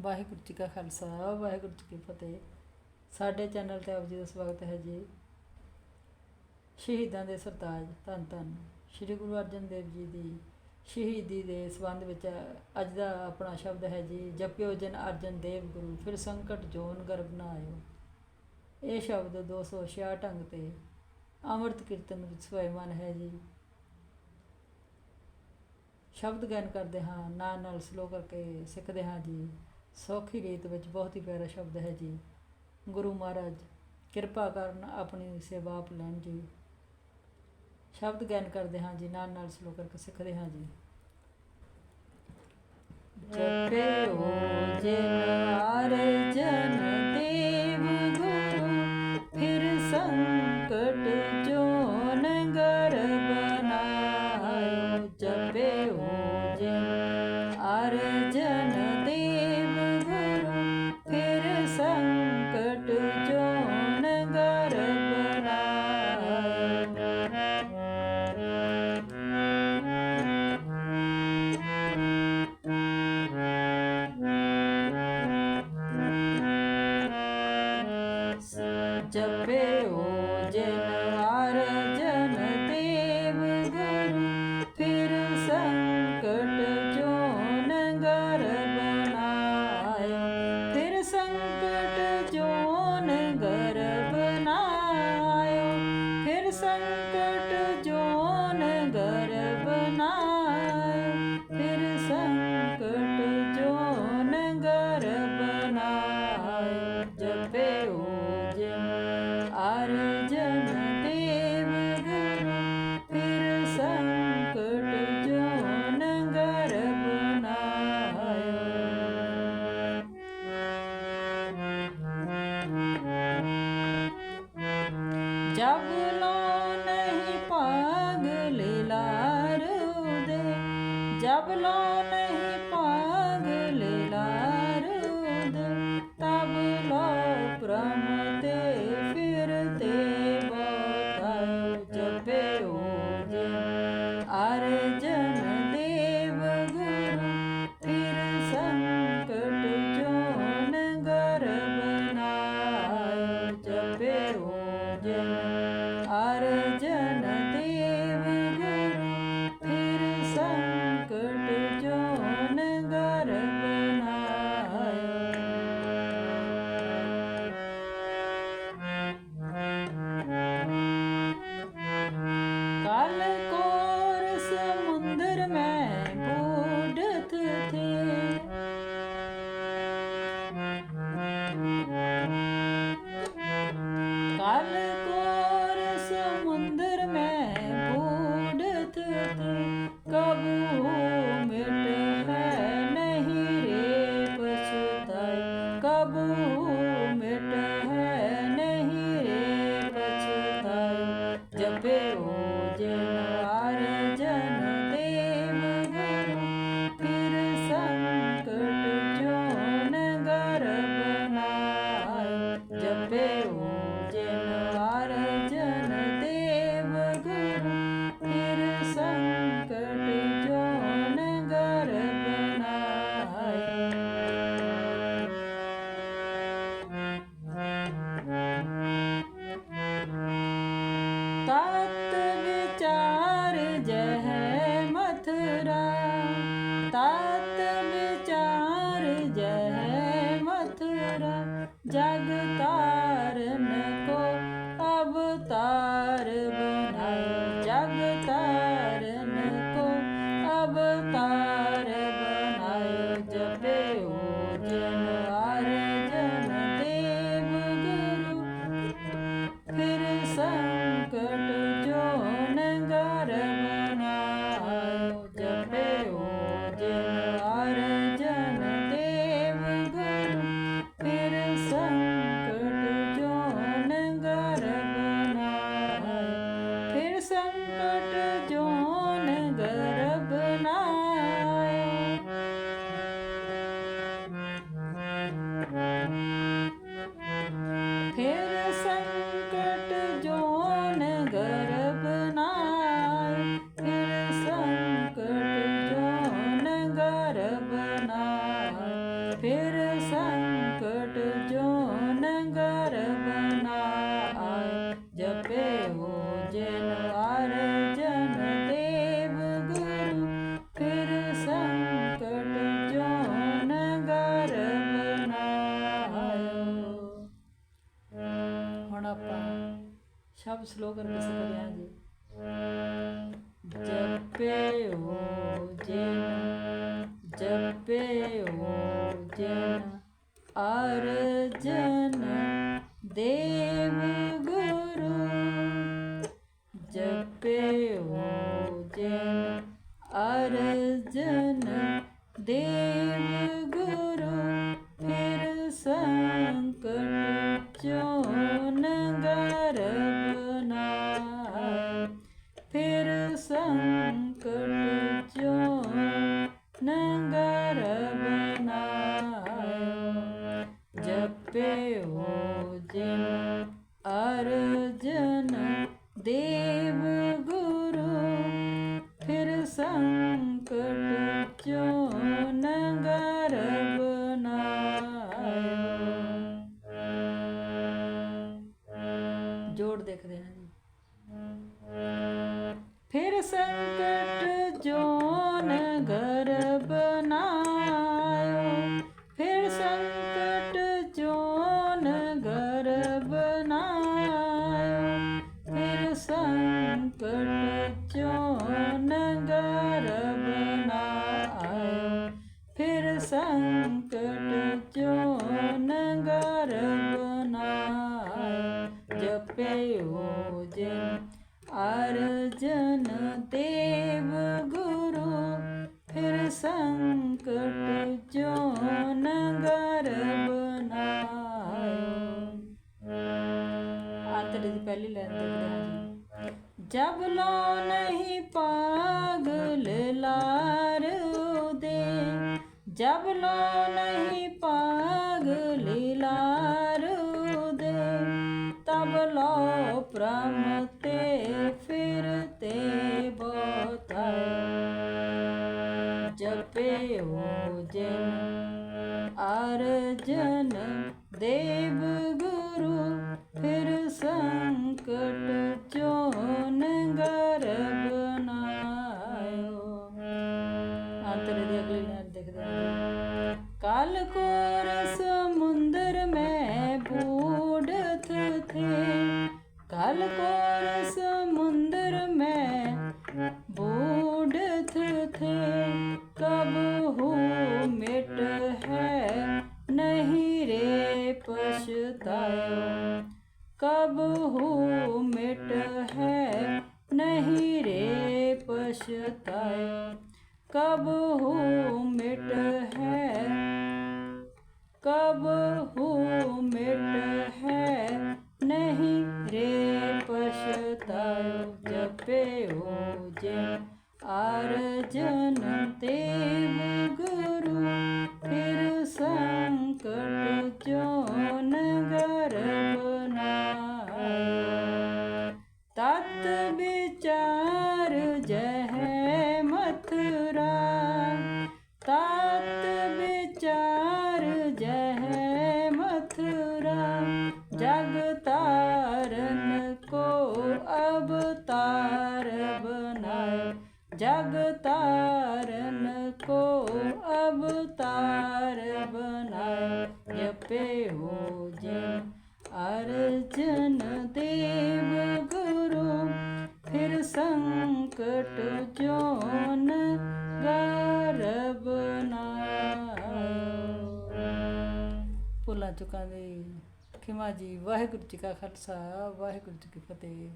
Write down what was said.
ਵਾਹਿਗੁਰੂ ਜੀ ਕਾ ਖਾਲਸਾ, ਵਾਹਿਗੁਰੂ ਜੀ ਕੀ ਫਤਿਹ। ਸਾਡੇ ਚੈਨਲ ਤੇ ਆਪ ਜੀ ਦਾ ਸਵਾਗਤ ਹੈ ਜੀ। ਸ਼ਹੀਦਾਂ ਦੇ ਸਰਤਾਜ, ਧੰਨ ਧੰਨ। ਸ੍ਰੀ ਗੁਰੂ ਅਰਜਨ ਦੇਵ ਜੀ ਦੀ ਸ਼ਹੀਦੀ ਦੇ ਸੰਬੰਧ ਵਿੱਚ ਅੱਜ ਦਾ ਆਪਣਾ ਸ਼ਬਦ ਹੈ ਜੀ, ਜਪਿਓ ਜਨ ਅਰਜਨ ਦੇਵ ਗੁਰੂ, ਫਿਰ ਸੰਕਟ ਜੋਨ ਗਰਭ ਨਾ ਆਇਓ। ਇਹ ਸ਼ਬਦ 266 ਢੰਗ ਤੇ ਅੰਮ੍ਰਿਤ ਕੀਰਤਨ ਵਿੱਚ ਸਵੈਮਨ ਹੈ ਜੀ। ਸ਼ਬਦ ਗਾਇਨ ਕਰਦੇ ਹਾਂ ਨਾਲ ਨਾਲ ਸਲੋ ਕਰਕੇ ਸਿੱਖਦੇ ਹਾਂ ਜੀ। ਸੌਖੀ ਗੀਤ ਵਿੱਚ ਬਹੁਤ ਹੀ ਪਿਆਰਾ ਸ਼ਬਦ ਹੈ ਜੀ। ਗੁਰੂ ਮਹਾਰਾਜ, ਕਿਰਪਾ ਕਰਨ ਆਪਣੀ ਸੇਵਾ ਲੈਣ ਜੀ। ਸ਼ਬਦ ਗਿਆਨ ਕਰਦੇ ਹਾਂ ਜੀ, ਨਾਲ ਨਾਲ ਸਲੋ ਕਰਕੇ ਸਿੱਖਦੇ ਹਾਂ ਜੀ। ਜਪਿਓ ਜਿਨ ਅਰਜਨ ਦੇਵ ਜਪਿਓ যাব Spider-Man. ਫਿਰ ਸੰਕਟ ਜੋ ਨਗਰ ਬਨਾਏ ਜਪੇ ਹੋ ਜਨ ਅਰ ਜਨ ਦੇਵ ਗੁਰੂ। ਫਿਰ ਸੰਕਟ ਜੋ ਨਗਰ ਬਨਾਏ ਹੁਣ ਆਪਾਂ ਸ਼ਬਦ ਸ਼ਲੋਕ ਅਰਥ ਸਮਝਿਆ ਜਪੇ ਹੋ ਜਨ ਜਪ ਜਿਨ ਅਰਜਨ ਦੇਵ ਗੁਰੂ, ਜਪਿਓ ਜਿਨ ਅਰਜਨ ਦੇਵ ਗੁਰੂ, ਫਿਰ ਸੰਕਟ ਚੋਨ ਗਰਬ ਨਾਇ ਫਿਰ ਸੰਕਟ ਫਿਰ ਸੰਕਟ ਚੋਨ ਜੋਨ ਗਰਬ ਨਾਇ ਜਪਿਓ ਜਿਨ ਅਰਜਨ ਦੇਵ ਗੁਰੂ, ਫਿਰ ਸੰਕਟ ਜੋ ਨਗਰ ਨਾਇ ਆਤੜੇ ਦੀ ਪਹਿਲੀ ਲਾਈਨ ਦੇਖਦੇ ਹਾਂ ਜਬ ਲੋ ਨਹੀਂ ਪਾਗਲ ਲਾਰ ਦੇ, ਜਬ ਲੋ ਨਹੀਂ ਲੋ ਤੇ ਫਿਰਤੇ ਬੋਤਾਏ ਜਪਿਓ ਜਿਨ ਅਰਜਨ ਦੇਵ ਗੁਰੂ ਫਿਰ ਸੰਕਟ ਚੋਨ ਗਰਬ ਨਾਇਓ। ਅੰਤਰੇ ਦੀ ਅਗਲੀ ਲਾਈਨ ਦੇਖਦੇ ਹਾਂ। ਕਲ ਕੋਰ कोर समुंदर में बूढ़त थे कब हो मिट है? नहीं रे पछताया कब हो मिट है? नहीं रे पछताया कब हो मिट है? कब हो मिट ਅਰਜਨ ਦੇਵ ਗੁਰੂ ਫਿਰ ਸੰਕਟ ਜੋ ਨਗਰ ਬਨਾਏ। ਤਤ ਵਿਚਾਰ ਜਹ ਮਥੁਰਾ, ਤਤ ਵਿਚਾਰ ਜਹ ਮਥੁਰਾ ਜਗਤਾ जग तारन को अवतार बनाए जपे हो जिन अर्जन देव गुरु फिर संकट जोन ਗਰਬ ਨਾਇ ਭੁੱਲਾਂ ਚੁੱਕਾਂ ਦੀ ਖਿਮਾ ਜੀ ਵਾਹਿਗੁਰੂ ਜੀ ਕਾ ਖਾਲਸਾ ਵਾਹਿਗੁਰੂ ਜੀ ਕੀ ਫਤਿਹ